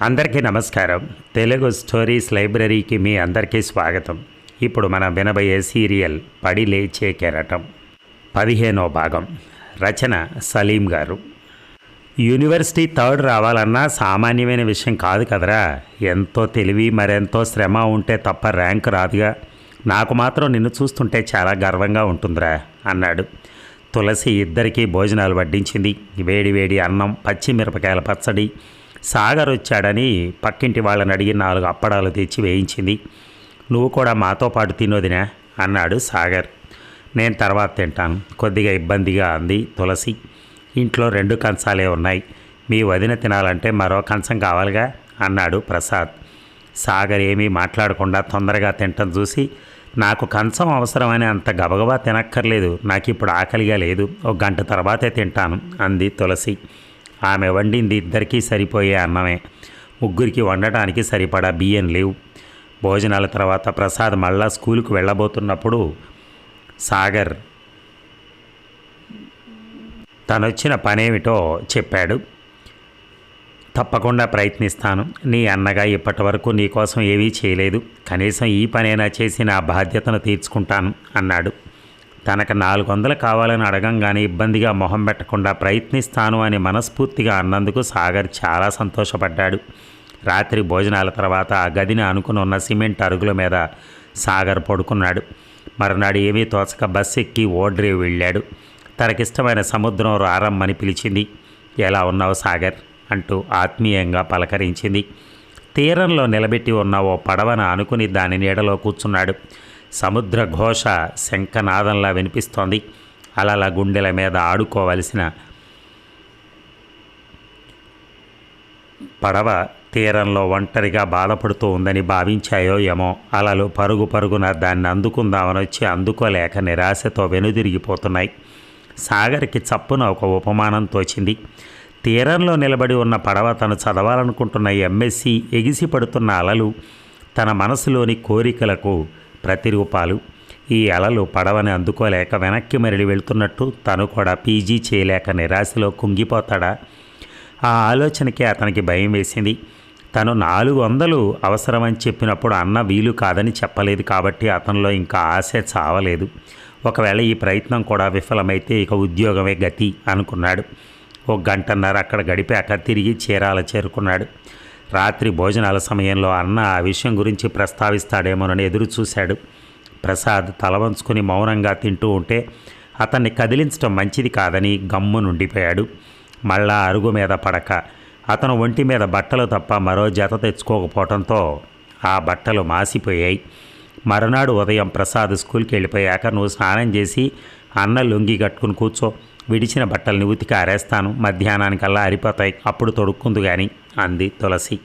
అందరికీ నమస్కారం. తెలుగు స్టోరీస్ లైబ్రరీకి మీ అందరికీ స్వాగతం. ఇప్పుడు మనం వినబోయే సీరియల్ పడి లేచే కెరటం. పదిహేనో భాగం. రచన సలీం గారు. యూనివర్సిటీ థర్డ్ రావాలన్నా సామాన్యమైన విషయం కాదు కదరా. ఎంతో తెలివి మరెంతో శ్రమ ఉంటే తప్ప ర్యాంక్ రాదుగా. నాకు మాత్రం నిన్ను చూస్తుంటే చాలా గర్వంగా ఉంటుందిరా అన్నాడు. తులసి ఇద్దరికీ భోజనాలు వడ్డించింది. వేడి వేడి అన్నం పచ్చిమిరపకాయల పచ్చడి సాగర్ వచ్చాడని పక్కింటి వాళ్ళని అడిగి నాలుగు అప్పడాలు తెచ్చి వేయించింది. నువ్వు కూడా మాతో పాటు తినోదినా? అన్నాడు సాగర్. నేను తర్వాత తింటాను. కొద్దిగా ఇబ్బందిగా అంది తులసి. ఇంట్లో రెండు కంచాలే ఉన్నాయి. మీ వదిన తినాలంటే మరో కంచం కావాలిగా? అన్నాడు ప్రసాద్. సాగర్ ఏమీ మాట్లాడకుండా తొందరగా తింటం చూసి నాకు కంచం అవసరమని అంత గబగబా తినక్కర్లేదు. నాకు ఇప్పుడు ఆకలిగా లేదు. ఒక గంట తర్వాతే తింటాను అంది తులసి. ఆమె వండింది ఇద్దరికీ సరిపోయే అన్నమే. ముగ్గురికి వండటానికి సరిపడా బియ్యం లేవు. భోజనాల తర్వాత ప్రసాద్ మళ్ళా స్కూలుకు వెళ్ళబోతున్నప్పుడు సాగర్ తనొచ్చిన పనేమిటో చెప్పాడు. తప్పకుండా ప్రయత్నిస్తాను. నీ అన్నగా ఇప్పటి వరకు నీకోసం ఏవీ చేయలేదు. కనీసం ఈ పనైనా చేసి నా బాధ్యతను తీర్చుకుంటాను అన్నాడు. తనకు నాలుగు వందలు కావాలని అడగంగానే ఇబ్బందిగా మొహం పెట్టకుండా ప్రయత్నిస్తాను అని మనస్ఫూర్తిగా అన్నందుకు సాగర్ చాలా సంతోషపడ్డాడు. రాత్రి భోజనాల తర్వాత ఆ గదిని అనుకుని ఉన్న సిమెంట్ అరుగుల మీద సాగర్ పడుకున్నాడు. మరునాడు ఏమీ తోచక బస్ ఎక్కి ఓడ్రే వెళ్ళాడు. తనకిష్టమైన సముద్రం రారమ్మని పిలిచింది. ఎలా ఉన్నావు సాగర్? అంటూ ఆత్మీయంగా పలకరించింది. తీరంలో నిలబెట్టి ఉన్న ఓ పడవను అనుకుని దాని నీడలో కూర్చున్నాడు. సముద్ర ఘోష శంఖనాదంలా వినిపిస్తోంది. అలల గుండెల మీద ఆడుకోవలసిన పడవ తీరంలో ఒంటరిగా బాధపడుతూ ఉందని భావించాయో ఏమో. అలలు పరుగు పరుగున దాన్ని అందుకుందామని వచ్చి అందుకోలేక నిరాశతో వెనుదిరిగిపోతున్నాయి. సాగర్కి చప్పున ఒక ఉపమానం తోచింది. తీరంలో నిలబడి ఉన్న పడవ తను చదవాలనుకుంటున్న ఎంఎస్సి ఎగిసి పడుతున్న అలలు తన మనసులోని కోరికలకు ప్రతిరూపాలు. ఈ అలలు పడవని అందుకోలేక వెనక్కి మరలి వెళ్తున్నట్టు తను కూడా పీజీ చేయలేక నిరాశలో కుంగిపోతాడా? ఆ ఆలోచనకి అతనికి భయం వేసింది. తను నాలుగు వందలు అవసరమని చెప్పినప్పుడు అన్న వీలు కాదని చెప్పలేదు కాబట్టి అతనిలో ఇంకా ఆశ చావలేదు. ఒకవేళ ఈ ప్రయత్నం కూడా విఫలమైతే ఇక ఉద్యోగమే గతి అనుకున్నాడు. ఒక గంటన్నర అక్కడ గడిపాక తిరిగి చీరాల చేరుకున్నాడు. రాత్రి భోజనాల సమయంలో అన్న ఆ విషయం గురించి ప్రస్తావిస్తాడేమోనని ఎదురు చూశాడు ప్రసాద్ తలవంచుకుని మౌనంగా తింటూ ఉంటే అతన్ని కదిలించడం మంచిది కాదని గమ్ము నుండిపోయాడు. మళ్ళా అరుగు మీద పడక. అతను ఒంటి మీద బట్టలు తప్ప మరో జత తెచ్చుకోకపోవడంతో ఆ బట్టలు మాసిపోయాయి. మరునాడు ఉదయం ప్రసాద్ స్కూల్కి వెళ్ళిపోయాక నువ్వు స్నానం చేసి అన్న లొంగి కట్టుకుని కూర్చో. విడిచిన బట్టల్ని ఉతికి ఆరేస్తాను. మధ్యాహ్నానికల్లా ఆరిపోతాయి అప్పుడు తొడుక్కుందు కానీ అంది తులసి.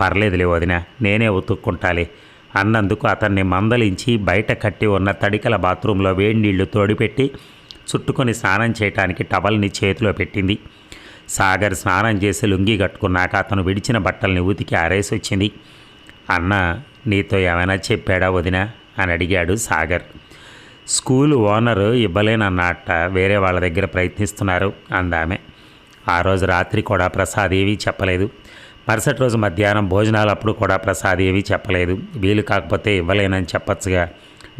పర్లేదులే వదిన నేనే ఉతుక్కుంటాలే. అన్నందుకు అతన్ని మందలించి బయట కట్టి ఉన్న తడికల బాత్రూంలో వేడి నీళ్ళు తోడిపెట్టి చుట్టుకొని స్నానం చేయటానికి టవల్ని చేతిలో పెట్టింది. సాగర్ స్నానం చేసి లుంగి కట్టుకున్నాక అతను విడిచిన బట్టల్ని ఉతికి ఆరేసి వచ్చింది అన్న నీతో ఏమైనా చెప్పాడా వదిన? అని అడిగాడు సాగర్. స్కూల్ ఓనరు ఇవ్వలేనన్నట్ట వేరే వాళ్ళ దగ్గర ప్రయత్నిస్తున్నారు అందామె. ఆ రోజు రాత్రి కూడా ప్రసాద్ ఏమీ చెప్పలేదు. మరుసటి రోజు మధ్యాహ్నం భోజనాలప్పుడు కూడా ప్రసాద్ ఏమీ చెప్పలేదు. వీలు కాకపోతే ఇవ్వలేనని చెప్పచ్చుగా.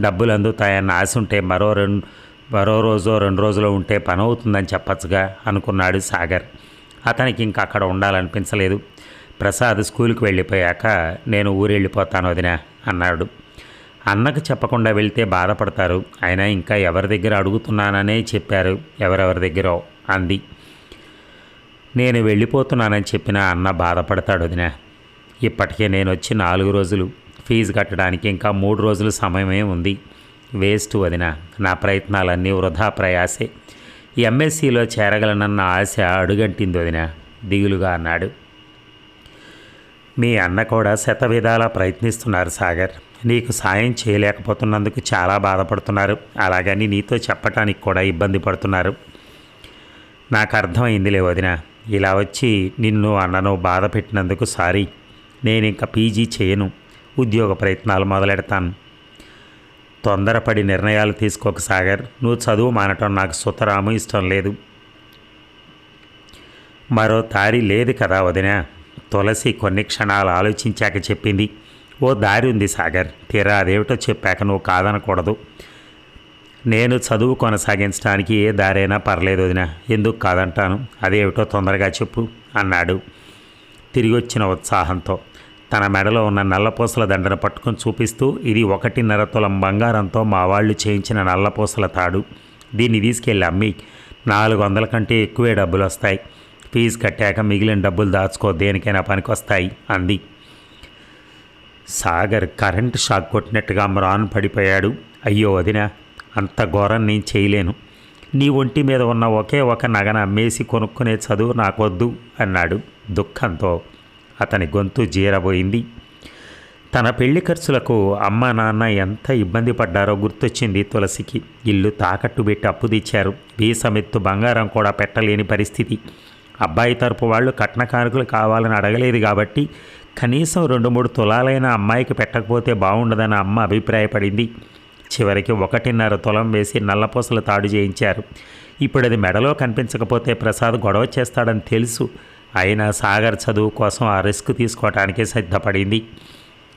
డబ్బులు అందుతాయన్న ఆశ ఉంటే మరో రెండు మరో రోజో రెండు రోజులు ఉంటే పని అవుతుందని చెప్పచ్చుగా అనుకున్నాడు సాగర్. అతనికి ఇంకా అక్కడ ఉండాలనిపించలేదు. ప్రసాద్ స్కూల్కి వెళ్ళిపోయాక నేను ఊరు వెళ్ళిపోతాను వదినా అన్నాడు. అన్నకు చెప్పకుండా వెళ్తే బాధపడతారు. అయినా ఇంకా ఎవరి దగ్గర అడుగుతున్నాననే చెప్పారు. ఎవరెవరి దగ్గర అంది. నేను వెళ్ళిపోతున్నానని చెప్పిన అన్న బాధపడతాడు వదినా. ఇప్పటికే నేను వచ్చి నాలుగు రోజులు ఫీజు కట్టడానికి ఇంకా మూడు రోజులు సమయమే ఉంది. వేస్ట్ వదిన నా ప్రయత్నాలన్నీ వృధా ప్రయాసే. ఎంఎస్సిలో చేరగలనన్న ఆశ అడుగంటింది వదిన దిగులుగా అన్నాడు. మీ అన్న కూడా శత విధాలా ప్రయత్నిస్తున్నారు సాగర్. నీకు సాయం చేయలేకపోతున్నందుకు చాలా బాధపడుతున్నారు. అలాగని నీతో చెప్పటానికి కూడా ఇబ్బంది పడుతున్నారు. నాకు అర్థమైందిలే వదిన ఇలా వచ్చి నిన్ను అన్నను బాధ పెట్టినందుకు సారీ. నేను ఇంకా పీజీ చేయను. ఉద్యోగ ప్రయత్నాలు మొదలెడతాను. తొందరపడి నిర్ణయాలు తీసుకోక సాగర్. నువ్వు చదువు మానటం నాకు సుతరాము ఇష్టం లేదు. మరో దారి లేదు కదా వదినా. తులసి కొన్ని క్షణాలు ఆలోచించాక చెప్పింది. ఓ దారి ఉంది సాగర్. తీరా అదేమిటో చెప్పాక నువ్వు కాదనకూడదు. నేను చదువు కొనసాగించడానికి ఏ దారైనా పర్లేదు వదిన. ఎందుకు కాదంటాను? అదేమిటో తొందరగా చెప్పు అన్నాడు. తిరిగి వచ్చిన ఉత్సాహంతో. తన మెడలో ఉన్న నల్లపూసల దండను పట్టుకొని చూపిస్తూ ఇది ఒకటిన్నర తులం బంగారంతో మా వాళ్ళు చేయించిన నల్లపూసల తాడు. దీన్ని తీసుకెళ్ళి అమ్మి నాలుగు వందల కంటే ఎక్కువే డబ్బులు వస్తాయి. ఫీజు కట్టాక మిగిలిన డబ్బులు దాచుకో దేనికైనా పనికొస్తాయి అంది. సాగర్ కరెంట్ షాక్ కొట్టినట్టుగా మ్రాన్ పడిపోయాడు. అయ్యో వదిన అంత ఘోరం నేను చేయలేను. నీ ఒంటి మీద ఉన్న ఒకే ఒక నగన అమ్మేసి కొనుక్కునే చదువు నాకొద్దు అన్నాడు దుఃఖంతో. అతని గొంతు జీరబోయింది. తన పెళ్ళి ఖర్చులకు అమ్మ నాన్న ఎంత ఇబ్బంది పడ్డారో గుర్తొచ్చింది తులసికి. ఇల్లు తాకట్టు పెట్టి అప్పు తెచ్చారు. వీసమెత్తు బంగారం కూడా పెట్టలేని పరిస్థితి. అబ్బాయి తరపు వాళ్ళు కట్న కానుకలు కావాలని అడగలేదు కాబట్టి కనీసం రెండు మూడు తులాలైన అమ్మాయికి పెట్టకపోతే బాగుండదని అమ్మ అభిప్రాయపడింది. చివరికి ఒకటిన్నర తులం వేసి నల్లపూసలు తాడు చేయించారు. ఇప్పుడు అది మెడలో కనిపించకపోతే ప్రసాద్ గొడవ చేస్తాడని తెలుసు. అయినా సాగర్ చదువు కోసం ఆ రిస్క్ తీసుకోవటానికే సిద్ధపడింది.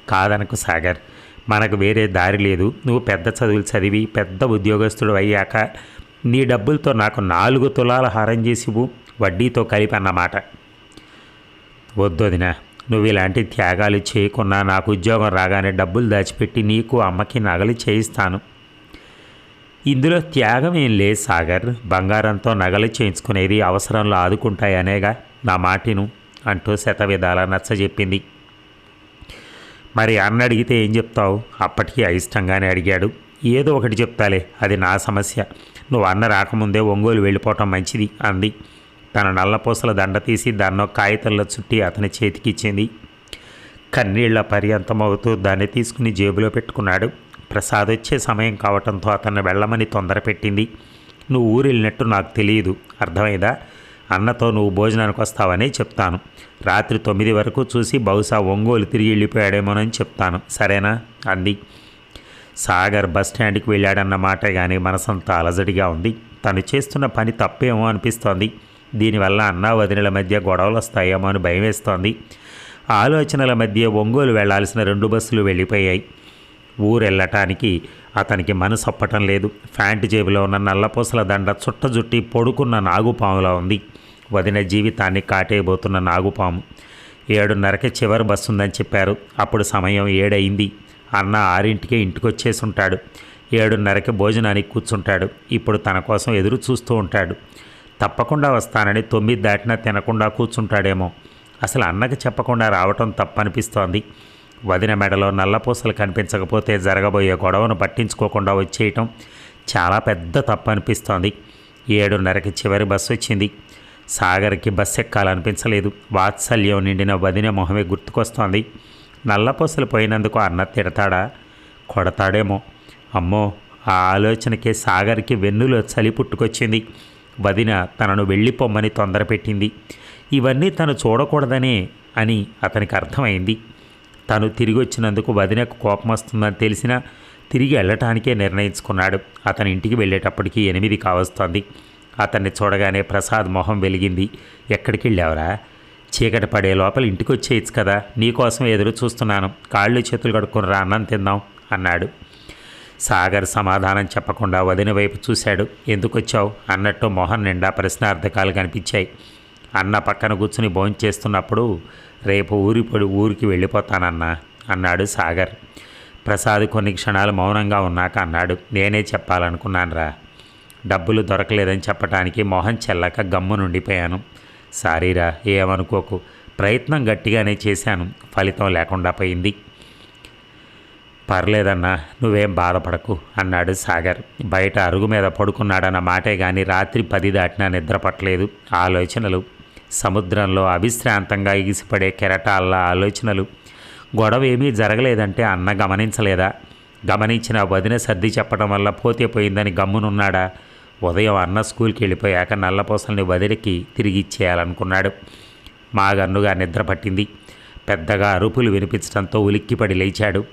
కాదనకు సాగర్ మనకు వేరే దారి లేదు. నువ్వు పెద్ద చదువులు చదివి పెద్ద ఉద్యోగస్తుడు అయ్యాక నీ డబ్బులతో నాకు నాలుగు తులాల హారం చేసివు వడ్డీతో కలిపి అన్నమాట. వద్దొదినా నువ్వు ఇలాంటి త్యాగాలు చేయకున్నా నాకు ఉద్యోగం రాగానే డబ్బులు దాచిపెట్టి నీకు అమ్మకి నగలు చేయిస్తాను. ఇందులో త్యాగం ఏం లేదు సాగర్. బంగారంతో నగలు చేయించుకునేది అవసరంలో ఆదుకుంటాయనేగా. నా మాటిను అంటూ శతవిధాల నచ్చజెప్పింది మరి అన్న అడిగితే ఏం చెప్తావు? అప్పటికి అయిష్టంగానే అడిగాడు. ఏదో ఒకటి చెప్తాలే అది నా సమస్య. నువ్వు అన్న రాకముందే ఒంగోలు వెళ్ళిపోవటం మంచిది అంది. తన నల్లపూసల దండ తీసి దాన్నో కాగితంలో చుట్టి అతని చేతికిచ్చింది కన్నీళ్ళ పర్యంతమవుతూ దాన్ని తీసుకుని జేబులో పెట్టుకున్నాడు. ప్రసాద్ వచ్చే సమయం కావటంతో అతన్ని వెళ్ళమని తొందర పెట్టింది. నువ్వు ఊరు వెళ్ళినట్టు నాకు తెలియదు. అర్థమైందా? అన్నతో నువ్వు భోజనానికి వస్తావని చెప్తాను. రాత్రి తొమ్మిది వరకు చూసి బహుశా ఒంగోలు తిరిగి వెళ్ళిపోయాడేమోనని చెప్తాను. సరేనా? అంది. సాగర్ బస్ స్టాండ్కి వెళ్ళాడన్న మాట కానీ మనసంతా అలజడిగా ఉంది. తను చేస్తున్న పని తప్పేమో అనిపిస్తోంది. దీనివల్ల అన్నా వదినల మధ్య గొడవలు వస్తాయేమో అని భయం వేస్తోంది. ఆలోచనల మధ్య ఒంగోలు వెళ్ళాల్సిన రెండు బస్సులు వెళ్ళిపోయాయి. ఊరెళ్ళటానికి అతనికి మనసు అప్పటం లేదు. ఫ్యాంట్ జేబులో ఉన్న నల్లపూసల దండ చుట్ట జుట్టి పొడుకున్న నాగుపాములా ఉంది. వదిన జీవితాన్ని కాటేయబోతున్న నాగుపాము. ఏడున్నరకి చివరి బస్సు ఉందని చెప్పారు. అప్పుడు సమయం ఏడయింది. అన్న ఆరింటికే ఇంటికి వచ్చేసి ఉంటాడు ఏడున్నరకి భోజనానికి కూర్చుంటాడు. ఇప్పుడు తన కోసం ఎదురు చూస్తూ ఉంటాడు. తప్పకుండా వస్తానని తొమ్మిది దాటినా తినకుండా కూర్చుంటాడేమో. అసలు అన్నకి చెప్పకుండా రావటం తప్పనిపిస్తోంది. వదిన మెడలో నల్లపూసలు కనిపించకపోతే జరగబోయే గొడవను పట్టించుకోకుండా వచ్చేయటం చాలా పెద్ద తప్పు అనిపిస్తోంది ఏడున్నరకి చివరి బస్సు వచ్చింది. సాగర్కి బస్సు ఎక్కాలనిపించలేదు. వాత్సల్యం నిండిన వదిన మొహమే గుర్తుకొస్తోంది. నల్లపూసలు పోయినందుకు అన్న తిడతాడా? కొడతాడేమో. అమ్మో ఆ ఆలోచనకే సాగర్కి వెన్నులో చలి పుట్టుకొచ్చింది. వదిన తనను వెళ్ళిపోమ్మని తొందరపెట్టింది. ఇవన్నీ తను చూడకూడదనే అని అతనికి అర్థమైంది. తను తిరిగి వచ్చినందుకు వదినకు కోపం వస్తుందని తెలిసినా తిరిగి వెళ్ళటానికే నిర్ణయించుకున్నాడు. అతని ఇంటికి వెళ్ళేటప్పటికి ఎనిమిది కావస్తోంది. అతన్ని చూడగానే ప్రసాద్ మొహం వెలిగింది. ఎక్కడికి వెళ్ళావురా చీకటి పడే లోపల ఇంటికి వచ్చేయచ్చు కదా నీకోసం ఎదురు చూస్తున్నాను. కాళ్ళు చేతులు కడుక్కుని రా అన్నం తిందాం అన్నాడు. సాగర్ సమాధానం చెప్పకుండా వదిన వైపు చూశాడు. ఎందుకొచ్చావు? అన్నట్టు మొహన్ నిండా ప్రశ్నార్థకాలు కనిపించాయి. అన్న పక్కన కూర్చుని భోంచేస్తున్నప్పుడు రేపు ఊరిపడి ఊరికి వెళ్ళిపోతానన్నా అన్నాడు సాగర్. ప్రసాద్ కొన్ని క్షణాలు మౌనంగా ఉన్నాక అన్నాడు. నేనే చెప్పాలనుకున్నానురా. డబ్బులు దొరకలేదని చెప్పడానికి మొహం చెల్లక గమ్ము నుండిపోయాను. సారీరా ఏమనుకోకు. ప్రయత్నం గట్టిగానే చేశాను. ఫలితం లేకుండా పోయింది. పర్లేదన్నా నువ్వేం బాధపడకు అన్నాడు సాగర్. బయట అరుగు మీద పడుకున్నాడన్న మాటే కానీ రాత్రి పది దాటినా నిద్ర పట్టలేదు ఆలోచనలు. సముద్రంలో అవిశ్రాంతంగా ఎగిసిపడే కెరటాల ఆలోచనలు. గొడవ ఏమీ జరగలేదంటే అన్న గమనించలేదా? గమనించిన వదిన సర్ది చెప్పడం వల్ల పోతే పోయిందని గమ్మునున్నాడా? ఉదయం అన్న స్కూల్కి వెళ్ళిపోయాక నల్లపూసల్ని వదిలికి తిరిగి ఇచ్చేయాలనుకున్నాడు. మాగన్నుగా నిద్ర పట్టింది పెద్దగా అరుపులు వినిపించడంతో ఉలిక్కిపడి లేచాడు.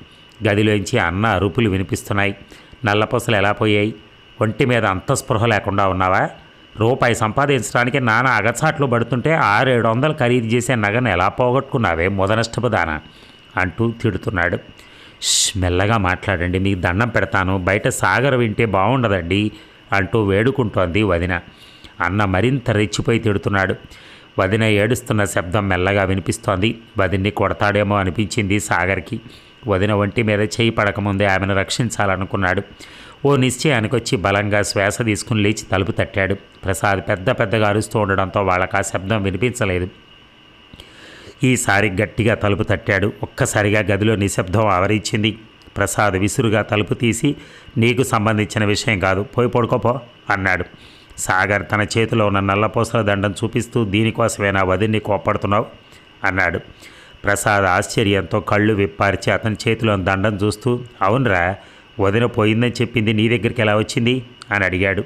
గదిలోంచి అన్న అరుపులు వినిపిస్తున్నాయి. నల్లపూసలు ఎలా పోయాయి? ఒంటి మీద అంత స్పృహ లేకుండా ఉన్నావా? రూపాయి సంపాదించడానికి నాన్న అగచాట్లు పడుతుంటే ఆరేడు వందలు ఖరీదు చేసే నగను ఎలా పోగొట్టుకున్నావే మొదనష్టపు దాన? అంటూ తిడుతున్నాడు. మెల్లగా మాట్లాడండి మీకు దండం పెడతాను. బయట సాగర్ వింటే బాగుండదండి అంటూ వేడుకుంటోంది వదిన. అన్న మరింత రెచ్చిపోయి తిడుతున్నాడు. వదిన ఏడుస్తున్న శబ్దం మెల్లగా వినిపిస్తోంది. వదిన్ని కొడతాడేమో అనిపించింది సాగర్కి. వదిన ఒంటి మీద చేయి పడకముందే ఆమెను రక్షించాలనుకున్నాడు. ఓ నిశ్చయానికి వచ్చి బలంగా శ్వాస తీసుకుని లేచి తలుపు తట్టాడు. ప్రసాద్ పెద్ద పెద్దగా అరుస్తూ ఉండడంతో వాళ్ళకు ఆ శబ్దం వినిపించలేదు. ఈసారి గట్టిగా తలుపు తట్టాడు. ఒక్కసారిగా గదిలో నిశ్శబ్దం ఆవరించింది. ప్రసాద్ విసురుగా తలుపు తీసి నీకు సంబంధించిన విషయం కాదు పోయి పడుకోపో అన్నాడు. సాగర్ తన చేతిలో ఉన్న నల్లపూసల దండం చూపిస్తూ దీనికోసమేనా వదిన్ని కోప్పడుతున్నావు? అన్నాడు. ప్రసాద్ ఆశ్చర్యంతో కళ్ళు విప్పార్చి అతని చేతిలో దండం చూస్తూ అవునరా వదిన పోయిందని చెప్పింది నీ దగ్గరికి ఎలా వచ్చింది? అని అడిగాడు.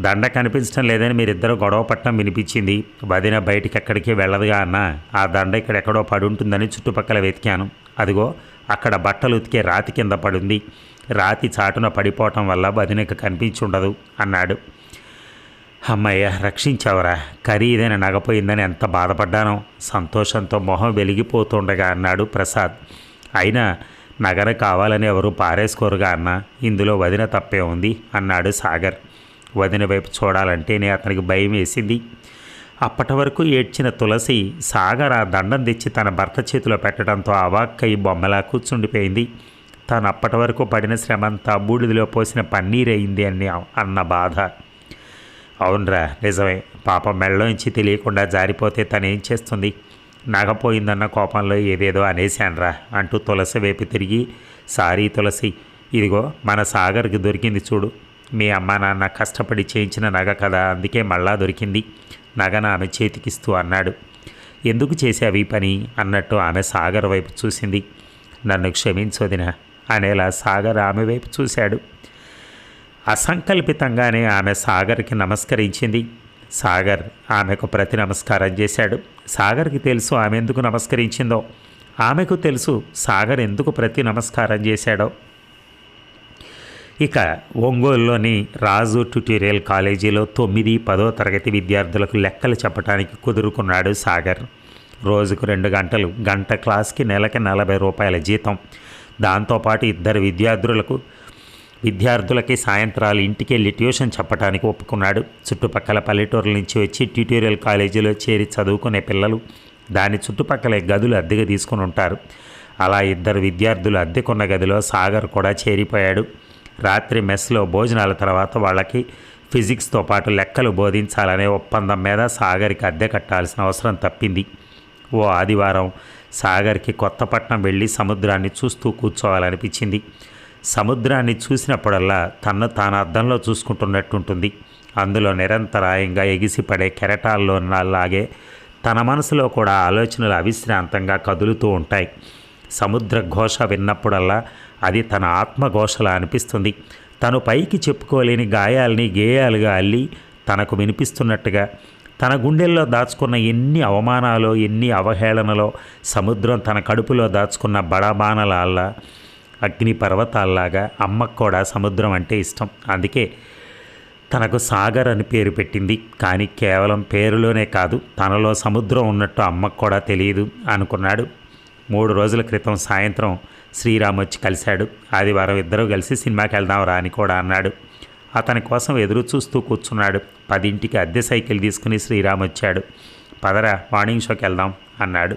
దండ కనిపించడం లేదని మీరిద్దరూ గొడవ పట్టడం వినిపించింది. వదిన బయటికి ఎక్కడికి వెళ్ళదుగా అన్న ఆ దండ ఇక్కడ ఎక్కడో పడి ఉంటుందని చుట్టుపక్కల వెతికాను. అదిగో అక్కడ బట్టలు ఉతికే రాతి కింద పడుంది. రాతి చాటున పడిపోవటం వల్ల వదినకు కనిపించుండదు అన్నాడు. అమ్మయ్య రక్షించావురా. ఖరీదైన నగపోయిందని ఎంత బాధపడ్డానో. సంతోషంతో మొహం వెలిగిపోతుండగా అన్నాడు ప్రసాద్. అయినా నగర కావాలని ఎవరు పారేసుకోరుగా అన్న. ఇందులో వదిన తప్పే ఉంది అన్నాడు సాగర్. వదిన వైపు చూడాలంటేనే అతనికి భయం వేసింది. అప్పటి వరకు ఏడ్చిన తులసి సాగర్ ఆ దండం తెచ్చి తన భర్త చేతిలో పెట్టడంతో అవాక్కయి బొమ్మలా కూర్చుండిపోయింది. తాను అప్పటి వరకు పడిన శ్రమంతా బూడిదలో పోసిన పన్నీరైంది అని అన్న బాధ. అవునరా నిజమే. పాపం మెళ్ళలోంచి తెలియకుండా జారిపోతే తనేం చేస్తుంది? నగపోయిందన్న కోపంలో ఏదేదో అనేశాన్రా అంటూ తులసి వైపు తిరిగి సారీ తులసి ఇదిగో మన సాగర్కి దొరికింది చూడు. మీ అమ్మ నాన్న కష్టపడి చేయించిన నగ కదా అందుకే మళ్ళా దొరికింది. నగను ఆమె చేతికిస్తూ అన్నాడు. ఎందుకు చేసావు ఈ పని? అన్నట్టు ఆమె సాగర్ వైపు చూసింది. నన్ను క్షమించొదిన అనేలా సాగర్ ఆమె వైపు చూశాడు. అసంకల్పితంగానే ఆమె సాగర్కి నమస్కరించింది. సాగర్ ఆమెకు ప్రతి నమస్కారం చేశాడు. సాగర్కి తెలుసు ఆమె ఎందుకు నమస్కరించిందో. ఆమెకు తెలుసు సాగర్ ఎందుకు ప్రతి నమస్కారం చేశాడో. ఇక ఒంగోలులోని రాజు ట్యుటోరియల్ కాలేజీలో తొమ్మిది పదో తరగతి విద్యార్థులకు లెక్కలు చెప్పడానికి కుదురుకున్నాడు సాగర్. రోజుకు రెండు గంటలు గంట క్లాస్కి నెలకి నలభై రూపాయల జీతం. దాంతోపాటు ఇద్దరు విద్యార్థులకు విద్యార్థులకి సాయంత్రాలు ఇంటికి వెళ్ళి ట్యూషన్ చెప్పడానికి ఒప్పుకున్నాడు. చుట్టుపక్కల పల్లెటూరుల నుంచి వచ్చి ట్యూటోరియల్ కాలేజీలో చేరి చదువుకునే పిల్లలు దాని చుట్టుపక్కల గదులు అద్దెగా తీసుకుని ఉంటారు. అలా ఇద్దరు విద్యార్థులు అద్దెకున్న గదిలో సాగర్ కూడా చేరిపోయాడు. రాత్రి మెస్లో భోజనాల తర్వాత వాళ్ళకి ఫిజిక్స్తో పాటు లెక్కలు బోధించాలనే ఒప్పందం మీద సాగర్కి అద్దె కట్టాల్సిన అవసరం తప్పింది. ఓ ఆదివారం సాగర్కి కొత్తపట్నం వెళ్ళి సముద్రాన్ని చూస్తూ కూర్చోవాలనిపించింది. సముద్రాన్ని చూసినప్పుడల్లా తన్ను తాను అద్దంలో చూసుకుంటున్నట్టుంటుంది. అందులో నిరంతరాయంగా ఎగిసిపడే కెరటాల్లో లాగే తన మనసులో కూడా ఆలోచనలు అవిశ్రాంతంగా కదులుతూ ఉంటాయి. సముద్ర ఘోష విన్నప్పుడల్లా అది తన ఆత్మఘోషలా అనిపిస్తుంది. తను పైకి చెప్పుకోలేని గాయాల్ని గేయాలుగా అల్లి తనకు వినిపిస్తున్నట్టుగా తన గుండెల్లో దాచుకున్న ఎన్ని అవమానాలో ఎన్ని అవహేళనలో సముద్రం తన కడుపులో దాచుకున్న బడబానలాల్లా అగ్ని పర్వతాల్లాగా అమ్మకు కూడా సముద్రం అంటే ఇష్టం. అందుకే తనకు సాగర్ అని పేరు పెట్టింది. కానీ కేవలం పేరులోనే కాదు తనలో సముద్రం ఉన్నట్టు అమ్మకు కూడా తెలియదు అనుకున్నాడు. మూడు రోజుల క్రితం సాయంత్రం శ్రీరామ్ వచ్చి కలిశాడు. ఆదివారం ఇద్దరూ కలిసి సినిమాకి వెళ్దాం రా అని కూడా అన్నాడు. అతని కోసం ఎదురు చూస్తూ కూర్చున్నాడు. పదింటికి అద్దె సైకిల్ తీసుకుని శ్రీరామ్ వచ్చాడు. పదరా మార్నింగ్ షోకి వెళ్దాం అన్నాడు.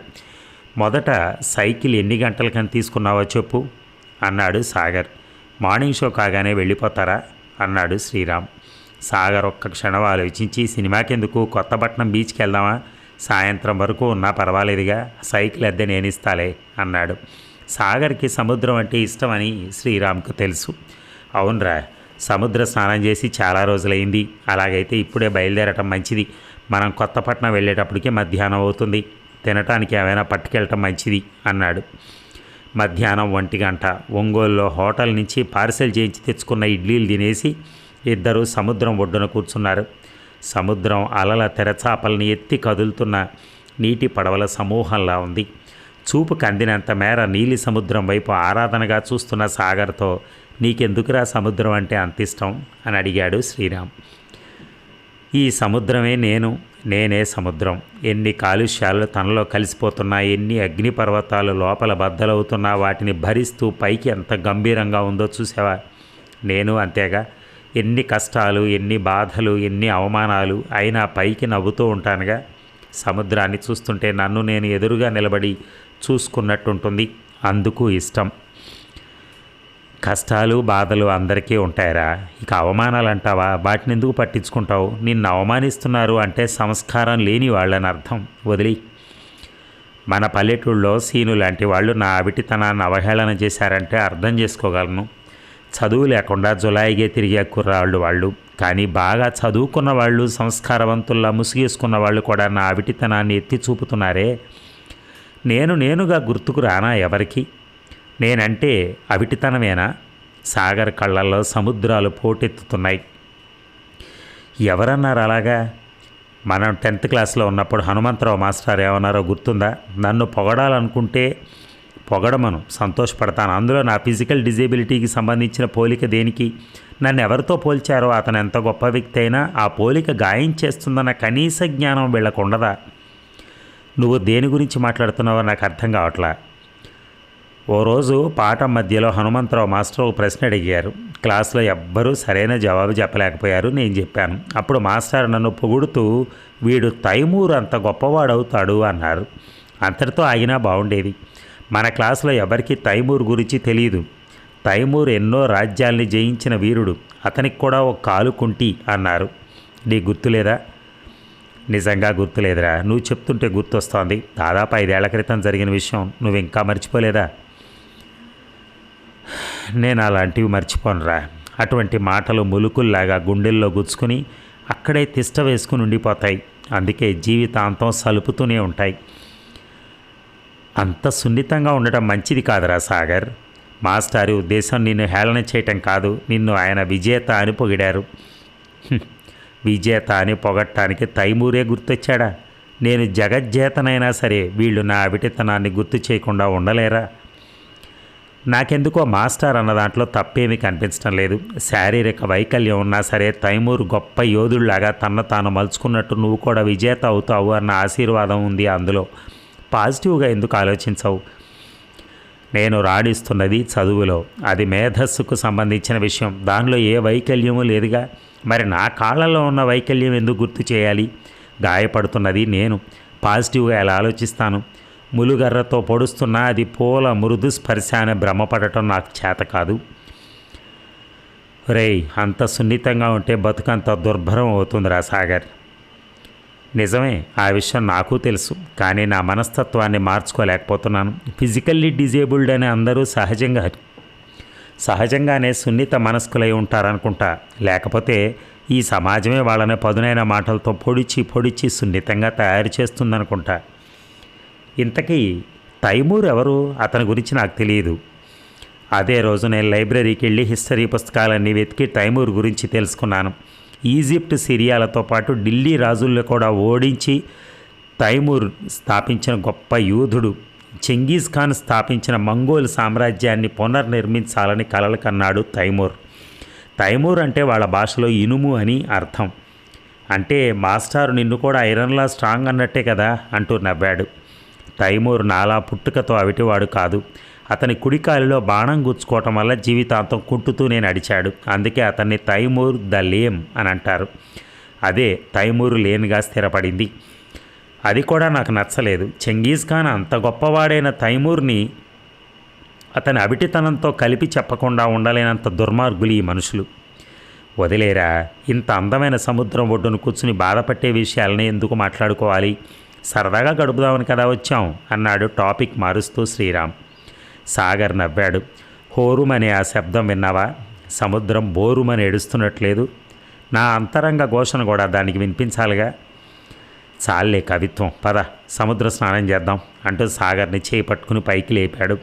మొదట సైకిల్ ఎన్ని గంటలకని తీసుకున్నావో చెప్పు. అన్నాడు సాగర్. మార్నింగ్ షో కాగానే వెళ్ళిపోతారా? అన్నాడు శ్రీరామ్. సాగర్ ఒక్క క్షణం ఆలోచించి సినిమాకెందుకు? కొత్తపట్నం బీచ్కి వెళ్దామా? సాయంత్రం వరకు ఉన్నా పర్వాలేదుగా సైకిల్ అద్దె నేను ఇస్తాలే అన్నాడు. సాగర్కి సముద్రం అంటే ఇష్టమని శ్రీరామ్కు తెలుసు. అవునరా సముద్ర స్నానం చేసి చాలా రోజులైంది. అలాగైతే ఇప్పుడే బయలుదేరటం మంచిది. మనం కొత్తపట్నం వెళ్ళేటప్పటికి మధ్యాహ్నం అవుతుంది. తినటానికి ఏమైనా పట్టుకెళ్ళటం మంచిది అన్నాడు. మధ్యాహ్నం ఒంటి గంట. ఒంగోలులో హోటల్ నుంచి పార్సెల్ చేయించి తెచ్చుకున్న ఇడ్లీలు తినేసి ఇద్దరు సముద్రం ఒడ్డున కూర్చున్నారు. సముద్రం అలల తెరచాపల్ని ఎత్తి కదులుతున్న నీటి పడవల సమూహంలా ఉంది. చూపు కందినంత మేర నీలి సముద్రం వైపు ఆరాధనగా చూస్తున్న సాగర్తో నీకెందుకురా సముద్రం అంటే అంత ఇష్టం అని అడిగాడు శ్రీరామ్. ఈ సముద్రమే నేను నేనే సముద్రం. ఎన్ని కాలుష్యాలు తనలో కలిసిపోతున్నా ఎన్ని అగ్నిపర్వతాలు లోపల బద్దలవుతున్నా వాటిని భరిస్తూ పైకి ఎంత గంభీరంగా ఉందో చూసావా? నేను అంతేగా. ఎన్ని కష్టాలు ఎన్ని బాధలు ఎన్ని అవమానాలు అయినా పైకి నవ్వుతూ ఉంటానుగా. సముద్రాన్ని చూస్తుంటే నన్ను నేను ఎదురుగా నిలబడి చూసుకున్నట్టుంటుంది. అందుకు ఇష్టం. కష్టాలు బాధలు అందరికీ ఉంటాయరా? ఇక అవమానాలు అంటావా వాటిని ఎందుకు పట్టించుకుంటావు? నిన్ను అవమానిస్తున్నారు అంటే సంస్కారం లేని వాళ్ళని అర్థం. వదిలి. మన పల్లెటూళ్ళలో సీను లాంటి వాళ్ళు నా అవిటితనాన్ని అవహేళన చేశారంటే అర్థం చేసుకోగలను. చదువు లేకుండా జులాయిగే తిరిగే కుర్రాళ్ళు వాళ్ళు. కానీ బాగా చదువుకున్న వాళ్ళు సంస్కారవంతుల్లా ముసిగేసుకున్న వాళ్ళు కూడా నా అవిటితనాన్ని ఎత్తి చూపుతున్నారే? నేను నేనుగా గుర్తుకు రానా ఎవరికి? నేనంటే అవిటితనమేనా? సాగర్ కళ్ళల్లో సముద్రాలు పోటెత్తుతున్నాయి. ఎవరన్నారు అలాగా? మనం టెన్త్ క్లాస్లో ఉన్నప్పుడు హనుమంతరావు మాస్టర్ ఏమన్నారో గుర్తుందా? నన్ను పొగడాలనుకుంటే పొగడమను సంతోషపడతాను. అందులో నా ఫిజికల్ డిజేబిలిటీకి సంబంధించిన పోలిక దేనికి? నన్ను ఎవరితో పోల్చారో? అతను ఎంత గొప్ప వ్యక్తి అయినా ఆ పోలిక గాయం చేస్తుందన్న కనీస జ్ఞానం వీళ్ళకు ఉండదా నువ్వు దేని గురించి మాట్లాడుతున్నావో నాకు అర్థం కావట్లా. ఓ రోజు పాఠం మధ్యలో హనుమంతరావు మాస్టర్ ఒక ప్రశ్న అడిగారు. క్లాస్లో ఎవ్వరూ సరైన జవాబు చెప్పలేకపోయారు నేను చెప్పాను. అప్పుడు మాస్టర్ నన్ను పొగుడుతూ వీడు తైమూర్ అంత గొప్పవాడవుతాడు అన్నారు. అంతటితో ఆగినా బాగుండేది. మన క్లాసులో ఎవరికి తైమూర్ గురించి తెలియదు తైమూర్ ఎన్నో రాజ్యాల్ని జయించిన వీరుడు. అతనికి కూడా ఒక కాలు కుంటి అన్నారు. నీ గుర్తులేదా నిజంగా గుర్తులేదురా నువ్వు చెప్తుంటే గుర్తొస్తోంది. దాదాపు ఐదేళ్ళ క్రితం జరిగిన విషయం. నువ్వు ఇంకా మర్చిపోలేదా? నేను అలాంటివి మర్చిపోనురా. అటువంటి మాటలు ములుకుల్లాగా గుండెల్లో గుచ్చుకుని అక్కడే తిష్ట వేసుకుని ఉండిపోతాయి. అందుకే జీవితాంతం సలుపుతూనే ఉంటాయి. అంత సున్నితంగా ఉండటం మంచిది కాదురా సాగర్. మాస్టారి ఉద్దేశం నిన్ను హేళన చేయటం కాదు. నిన్ను ఆయన విజేత అని పొగిడారు. విజేత అని పొగట్టానికి తైమూరే గుర్తొచ్చాడా? నేను జగజ్జేతనైనా సరే వీళ్ళు నా అవిటితనాన్ని గుర్తు చేయకుండా ఉండలేరా? నాకెందుకో మాస్టర్ అన్న దాంట్లో తప్పేమీ కనిపించడం లేదు. శారీరక వైకల్యం ఉన్నా సరే తైమూర్ గొప్ప యోధుడిలాగా తన తాను మలుచుకున్నట్టు నువ్వు కూడా విజేత అవుతావు అన్న ఆశీర్వాదం ఉంది అందులో. పాజిటివ్గా ఎందుకు ఆలోచించవు? నేను రాణిస్తున్నది చదువులో. అది మేధస్సుకు సంబంధించిన విషయం. దానిలో ఏ వైకల్యము లేదుగా. మరి నా కాళ్ళలో ఉన్న వైకల్యం ఎందుకు గుర్తు చేయాలి? గాయపడుతున్నది నేను. పాజిటివ్గా ఎలా ఆలోచిస్తాను? ములుగర్రతో పొడుస్తున్న అది పూల మృదు స్పర్శ అని భ్రమపడటం నాకు చేత కాదు. రేయ్ అంత సున్నితంగా ఉంటే బతుకంత దుర్భరం అవుతుందిరా సాగర్. నిజమే ఆ విషయం నాకు తెలుసు కానీ నా మనస్తత్వాన్ని మార్చుకోలేకపోతున్నాను. ఫిజికల్లీ డిజేబుల్డ్ అని అందరూ సహజంగా సహజంగానే సున్నిత మనస్కులై ఉంటారనుకుంటా. లేకపోతే ఈ సమాజమే వాళ్ళని పదునైన మాటలతో పొడిచి పొడిచి సున్నితంగా తయారు చేస్తుందనుకుంటా. ఇంతకీ తైమూర్ ఎవరు? అతని గురించి నాకు తెలియదు. అదే రోజు నేను లైబ్రరీకి వెళ్ళి హిస్టరీ పుస్తకాలన్నీ వెతికి తైమూర్ గురించి తెలుసుకున్నాను. ఈజిప్ట్ సిరియాలతో పాటు ఢిల్లీ రాజుల్లో కూడా ఓడించి తైమూర్ స్థాపించిన గొప్ప యూధుడు చెంగీజ్ ఖాన్ స్థాపించిన మంగోల్ సామ్రాజ్యాన్ని పునర్నిర్మించాలని కలలు కన్నాడు తైమూర్. తైమూర్ అంటే వాళ్ళ భాషలో ఇనుము అని అర్థం. అంటే మాస్టారు నిన్ను కూడా ఐరన్లా స్ట్రాంగ్ అన్నట్టే కదా అంటూ నవ్వాడు. తైమూర్ నాలా పుట్టుకతో అవిటివాడు కాదు. అతని కుడికాలిలో బాణం గుచ్చుకోవటం వల్ల జీవితాంతం కుట్టుతూనే నడిచాడు. అందుకే అతన్ని తైమూర్ ద లేమ్ అని అంటారు. అదే తైమూరు లేన్గా స్థిరపడింది. అది కూడా నాకు నచ్చలేదు. చెంగీజ్ ఖాన్ అంత గొప్పవాడైన తైమూర్ని అతని అవిటితనంతో కలిపి చెప్పకుండా ఉండలేనంత దుర్మార్గులు ఈ మనుషులు. వదిలేరా ఇంత అందమైన సముద్రం ఒడ్డును కూర్చుని బాధపట్టే విషయాలని ఎందుకు మాట్లాడుకోవాలి? సరదాగా గడుపుదామని కదా వచ్చాం అన్నాడు టాపిక్ మారుస్తూ శ్రీరామ్. సాగర్ నవ్వాడు. హోరుమనే ఆ శబ్దం విన్నావా? సముద్రం బోరుమని ఏడుస్తున్నట్లేదు. నా అంతరంగ ఘోషణ కూడా దానికి వినిపించాలిగా. చాలే కవిత్వం. పద సముద్ర స్నానం చేద్దాం అంటూ సాగర్ని చేయి పట్టుకుని పైకి లేపాడు.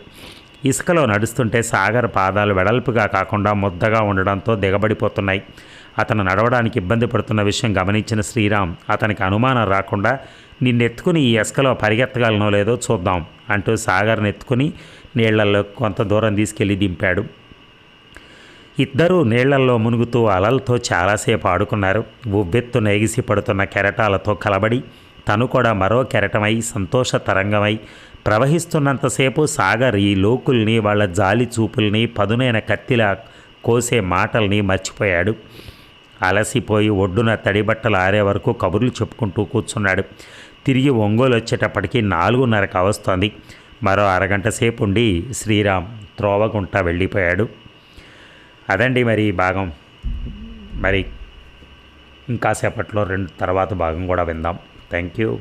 ఇసుకలో నడుస్తుంటే సాగర్ పాదాలు వెడల్పుగా కాకుండా ముద్దగా ఉండడంతో దిగబడిపోతున్నాయి. అతను నడవడానికి ఇబ్బంది పడుతున్న విషయం గమనించిన శ్రీరామ్ అతనికి అనుమానం రాకుండా నిన్నెత్తుకుని ఈ ఇసుకలో పరిగెత్తగలనో లేదో చూద్దాం అంటూ సాగర్ని ఎత్తుకుని నీళ్ళలో కొంత దూరం తీసుకెళ్ళి దింపాడు. ఇద్దరూ నీళ్ళల్లో మునుగుతూ అలలతో చాలాసేపు ఆడుకున్నారు. ఉవ్వెత్తు నెగిసి పడుతున్న కెరటాలతో కలబడి తను కూడా మరో కెరటమై సంతోష తరంగమై ప్రవహిస్తున్నంతసేపు సాగర్ ఈ లోకుల్ని వాళ్ళ జాలి చూపుల్ని పదునైన కత్తిలా కోసే మాటల్ని మర్చిపోయాడు. అలసిపోయి ఒడ్డున తడిబట్టలు ఆరే వరకు కబుర్లు చెప్పుకుంటూ కూర్చున్నాడు. తిరిగి ఒంగోలు వచ్చేటప్పటికి నాలుగున్నరకు అవస్తోంది. మరో అరగంట సేపు ఉండి శ్రీరామ్ త్రోవగుంట వెళ్ళిపోయాడు. అదండి మరి ఈ భాగం. మరి ఇంకాసేపట్లో రెండు తర్వాత భాగం కూడా విందాం. Thank you